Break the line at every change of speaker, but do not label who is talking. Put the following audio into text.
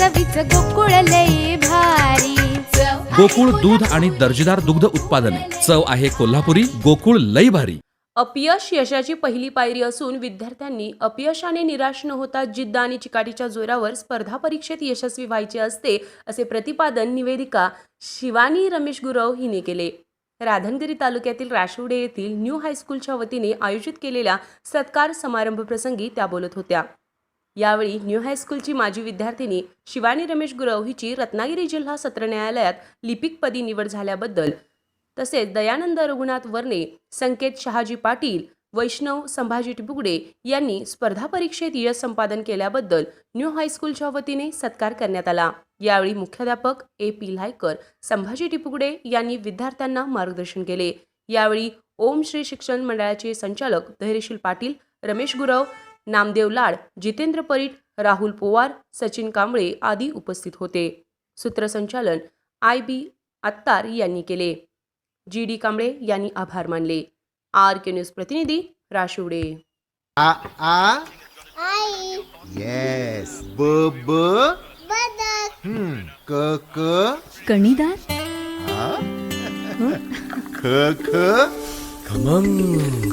चवीच गोकुळ लई भारी.
गोकुळ दूध आणि दर्जेदार दुग्ध उत्पादने. चव आहे कोल्हापुरी गोकुळ लई भारी.
अपयश यशाची पहिली पायरी असून विद्यार्थ्यांनी अपयशाने निराश न होता जिद्द आणि चिकाटीच्या जोरावर स्पर्धा परीक्षेत यशस्वी व्हायचे असते असे प्रतिपादन निवेदिका शिवानी रमेश गुरव हिने केले. राधनगिरी तालुक्यातील राशिवडे येथील न्यू हायस्कूलच्या वतीने आयोजित केलेल्या सत्कार समारंभ प्रसंगी त्या बोलत होत्या. यावेळी न्यू हायस्कूलची माजी विद्यार्थिनी शिवानी रमेश गुरव हिची रत्नागिरी जिल्हा सत्र न्यायालयात लिपिकपदी निवड झाल्याबद्दल. तसेच दयानंद रघुनाथ वर्णे संकेत शहाजी पाटील वैष्णव संभाजी टिपुगडे यांनी स्पर्धा परीक्षेत यश संपादन केल्याबद्दल न्यू हायस्कूलच्या वतीने सत्कार करण्यात आला. यावेळी मुख्याध्यापक ए पी लायकर संभाजी टिपुगडे यांनी विद्यार्थ्यांना मार्गदर्शन केले. यावेळी ओम श्री शिक्षण मंडळाचे संचालक धैर्यशील पाटील रमेश गुरव नामदेव लाड जितेंद्र परीट राहुल पोवार सचिन कांबळे आदी उपस्थित होते. सूत्रसंचालन आय बी आत्तार यांनी केले. जी डी कांबळे यांनी आभार मानले. आर के न्यूज प्रतिनिधी राशिवडे.
आ आ?
आई.
येस ब ब? हम्म. क क?
कणीदार
हा? ख ख? खमंग.